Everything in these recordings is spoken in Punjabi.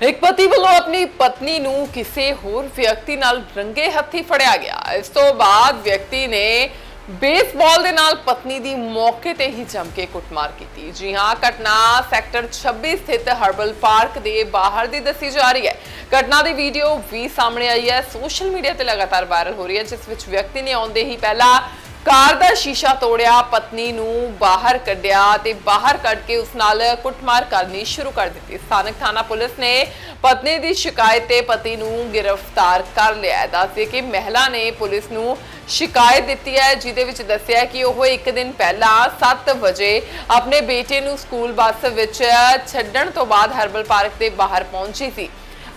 ਇੱਕ ਪਤੀ ਵੱਲੋਂ ਆਪਣੀ ਪਤਨੀ ਨੂੰ ਕਿਸੇ ਹੋਰ ਵਿਅਕਤੀ ਨਾਲ ਰੰਗੇ ਹੱਥੀ ਫੜਿਆ ਗਿਆ। ਇਸ ਤੋਂ ਬਾਅਦ ਵਿਅਕਤੀ ਨੇ ਬੇਸਬਾਲ ਦੇ ਨਾਲ ਪਤਨੀ ਦੀ ਮੌਕੇ ਤੇ ਹੀ ਜੰਮ ਕੇ ਕੁੱਟਮਾਰ ਕੀਤੀ। ਜੀ ਹਾਂ, ਘਟਨਾ ਸੈਕਟਰ 26 ਸਥਿਤ ਹਰਬਲ ਪਾਰਕ ਦੇ ਬਾਹਰ ਦੀ ਦੱਸੀ ਜਾ ਰਹੀ ਹੈ। ਘਟਨਾ ਦੀ ਵੀਡੀਓ ਵੀ ਸਾਹਮਣੇ ਆਈ ਹੈ। ਸੋਸ਼ਲ ਮੀਡੀਆ ਤੇ ਲਗਾਤਾਰ ਵਾਇਰਲ ਹੋ ਰਹੀ ਹੈ, ਜਿਸ ਵਿੱਚ ਵਿਅਕਤੀ ਨੇ ਆਉਂਦੇ ਹੀ ਪਹਿਲਾਂ ਕਾਰ ਦਾ ਸ਼ੀਸ਼ਾ ਤੋੜਿਆ, ਪਤਨੀ ਨੂੰ ਬਾਹਰ ਕੱਢਿਆ ਤੇ ਬਾਹਰ ਕੱਢ ਕੇ ਉਸ ਨਾਲ ਕੁੱਟਮਾਰ ਕਰਨੀ ਸ਼ੁਰੂ ਕਰ ਦਿੱਤੀ। ਸਥਾਨਕ ਥਾਣਾ ਪੁਲਿਸ ਨੇ ਪਤਨੀ ਦੀ ਸ਼ਿਕਾਇਤ ਤੇ ਪਤੀ ਨੂੰ ਗ੍ਰਿਫਤਾਰ ਕਰ ਲਿਆ। ਦੱਸਦੇ ਕਿ ਮਹਿਲਾ ਨੇ ਪੁਲਿਸ ਨੂੰ ਸ਼ਿਕਾਇਤ ਦਿੱਤੀ ਹੈ, ਜਿਹਦੇ ਵਿੱਚ ਦੱਸਿਆ ਕਿ ਉਹ ਇੱਕ ਦਿਨ ਪਹਿਲਾਂ 7 ਵਜੇ ਆਪਣੇ ਬੇਟੇ ਨੂੰ ਸਕੂਲ ਬੱਸ ਵਿੱਚ ਛੱਡਣ ਤੋਂ ਬਾਅਦ ਹਰਬਲ ਪਾਰਕ ਦੇ ਬਾਹਰ ਪਹੁੰਚੀ ਸੀ।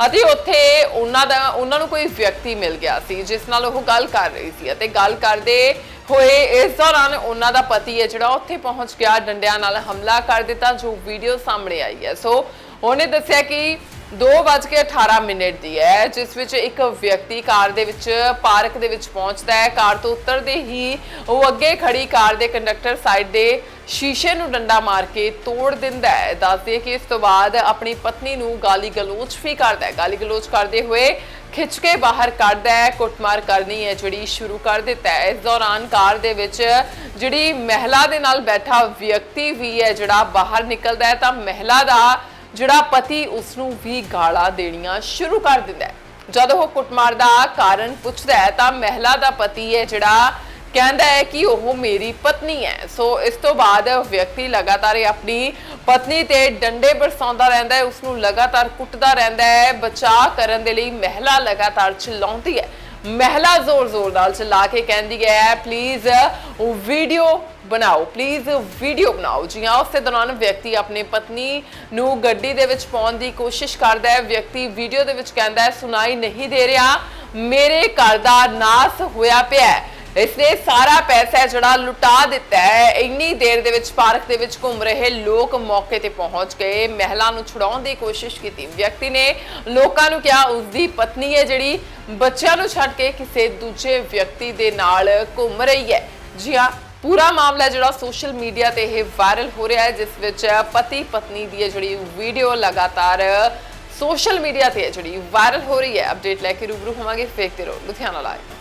ਅਤੇ ਉੱਥੇ ਉਹਨਾਂ ਦਾ, ਉਹਨਾਂ ਨੂੰ ਕੋਈ ਵਿਅਕਤੀ ਮਿਲ ਗਿਆ ਸੀ, ਜਿਸ ਨਾਲ ਉਹ ਗੱਲ ਕਰ ਰਹੀ ਸੀ ਅਤੇ ਗੱਲ ਕਰਦੇ ਹੋਏ ਇਸ ਦੌਰਾਨ ਉਹਨਾਂ ਦਾ ਪਤੀ ਹੈ ਜਿਹੜਾ ਉੱਥੇ ਪਹੁੰਚ ਗਿਆ, ਡੰਡਿਆਂ ਨਾਲ ਹਮਲਾ ਕਰ ਦਿੱਤਾ, ਜੋ ਵੀਡੀਓ ਸਾਹਮਣੇ ਆਈ ਹੈ। ਸੋ ਉਹਨੇ ਦੱਸਿਆ ਕਿ 2:18 ਮਿੰਟ ਦੀ ਹੈ, ਜਿਸ ਵਿੱਚ ਇੱਕ ਵਿਅਕਤੀ ਕਾਰ ਦੇ ਵਿੱਚ, ਪਾਰਕ ਦੇ ਵਿੱਚ ਪਹੁੰਚਦਾ ਹੈ। ਕਾਰ ਤੋਂ ਉਤਰਦੇ ਹੀ ਉਹ ਅੱਗੇ ਖੜੀ ਕਾਰ ਦੇ ਕੰਡਕਟਰ ਸਾਈਡ ਦੇ ਸ਼ੀਸ਼ੇ ਨੂੰ ਡੰਡਾ ਮਾਰ ਕੇ ਤੋੜ ਦਿੰਦਾ ਹੈ। ਦੱਸਦੇ ਕਿ ਇਸ ਤੋਂ ਬਾਅਦ ਆਪਣੀ ਪਤਨੀ ਨੂੰ ਗਾਲੀ ਗਲੋਚ ਵੀ ਕਰਦਾ ਹੈ। ਗਾਲੀ ਗਲੋਚ ਕਰਦੇ ਹੋਏ ਖਿੱਚ ਕੇ ਬਾਹਰ ਕੱਢਦਾ ਹੈ। ਕੁੱਟਮਾਰ ਕਰਨੀ ਹੈ ਜਿਹੜੀ ਸ਼ੁਰੂ ਕਰ ਦਿੱਤਾ ਹੈ। ਇਸ ਦੌਰਾਨ ਕਾਰ ਦੇ ਵਿੱਚ ਜਿਹੜੀ ਮਹਿਲਾ ਦੇ ਨਾਲ ਬੈਠਾ ਵਿਅਕਤੀ ਵੀ ਹੈ, ਜਿਹੜਾ ਬਾਹਰ ਨਿਕਲਦਾ ਹੈ, ਤਾਂ ਮਹਿਲਾ ਦਾ ਜਿਹੜਾ ਪਤੀ ਉਸ ਨੂੰ ਵੀ ਗਾਲਾਂ ਦੇਣੀਆਂ ਸ਼ੁਰੂ ਕਰ ਦਿੰਦਾ ਹੈ। ਜਦ ਉਹ ਕੁੱਟਮਾਰ ਦਾ ਕਾਰਨ ਪੁੱਛਦਾ ਹੈ, ਤਾਂ ਮਹਿਲਾ ਦਾ ਪਤੀ ਹੈ ਜਿਹੜਾ ਕਹਿੰਦਾ ਹੈ ਕਿ ਉਹ ਮੇਰੀ ਪਤਨੀ ਹੈ। ਸੋ ਇਸ ਤੋਂ ਬਾਅਦ ਵਿਅਕਤੀ ਲਗਾਤਾਰ ਆਪਣੀ ਪਤਨੀ ਤੇ ਡੰਡੇ ਬਰਸਾਉਂਦਾ ਰਹਿੰਦਾ ਹੈ। ਉਸ ਨੂੰ ਲਗਾਤਾਰ ਕੁੱਟਦਾ ਰਹਿੰਦਾ ਹੈ। ਬਚਾਅ ਕਰਨ ਦੇ ਲਈ ਮਹਿਲਾ ਲਗਾਤਾਰ ਚਿਲਾਉਂਦੀ ਹੈ। ਮਹਿਲਾ ਜ਼ੋਰ-ਜ਼ੋਰ ਨਾਲ ਚਲਾ ਕੇ ਕਹਿੰਦੀ ਹੈ ਪਲੀਜ਼ ਵੀਡੀਓ ਬਣਾਓ ਪਲੀਜ਼ ਵੀਡੀਓ ਬਣਾਓ। ਜੀ ਹਾਂ, ਉਸੇ ਦੌਰਾਨ ਵਿਅਕਤੀ ਆਪਣੀ ਪਤਨੀ ਨੂੰ ਗੱਡੀ ਦੇ ਵਿੱਚ ਪਾਉਣ ਦੀ ਕੋਸ਼ਿਸ਼ ਕਰਦਾ ਹੈ। ਵਿਅਕਤੀ ਵੀਡੀਓ ਦੇ ਵਿੱਚ ਕਹਿੰਦਾ ਹੈ, ਸੁਣਾਈ ਨਹੀਂ ਦੇ ਰਿਹਾ। ਮੇਰੇ ਘਰ ਦਾ ਨਾਸ ਹੋਇਆ ਪਿਆ ਹੈ। ਇਸਨੇ ਸਾਰਾ ਪੈਸਾ ਜਿਹੜਾ ਲੁਟਾ ਦਿੱਤਾ ਹੈ। ਇੰਨੀ ਦੇਰ ਦੇ ਵਿੱਚ ਪਾਰਕ ਦੇ ਵਿੱਚ ਘੁੰਮ ਰਹੇ ਲੋਕ ਮੌਕੇ ਤੇ ਪਹੁੰਚ ਗਏ। ਮਹਿਲਾ ਨੂੰ ਛੁਡਾਉਣ ਦੀ ਕੋਸ਼ਿਸ਼ ਕੀਤੀ। ਵਿਅਕਤੀ ਨੇ ਲੋਕਾਂ ਨੂੰ ਕਿਹਾ ਉਸ ਦੀ ਪਤਨੀ ਹੈ ਜਿਹੜੀ ਬੱਚਿਆਂ ਨੂੰ ਛੱਡ ਕੇ ਕਿਸੇ ਦੂਜੇ ਵਿਅਕਤੀ ਦੇ ਨਾਲ ਘੁੰਮ ਰਹੀ ਹੈ। ਜੀ ਹਾਂ, ਪੂਰਾ ਮਾਮਲਾ ਜਿਹੜਾ ਸੋਸ਼ਲ ਮੀਡੀਆ ਤੇ ਇਹ ਵਾਇਰਲ ਹੋ ਰਿਹਾ ਹੈ, ਜਿਸ ਵਿੱਚ ਪਤੀ ਪਤਨੀ ਦੀ ਇਹ ਜਿਹੜੀ ਵੀਡੀਓ ਲਗਾਤਾਰ ਸੋਸ਼ਲ ਮੀਡੀਆ ਤੇ ਹੈ ਜਿਹੜੀ ਵਾਇਰਲ ਹੋ ਰਹੀ ਹੈ। ਅਪਡੇਟ ਲੈ ਕੇ ਰੂਬਰੂ ਹੋਵਾਂਗੇ। ਫੇਕ ਰਹੋ। ਲੁਧਿਆਣਾ ਲਾਈਵ।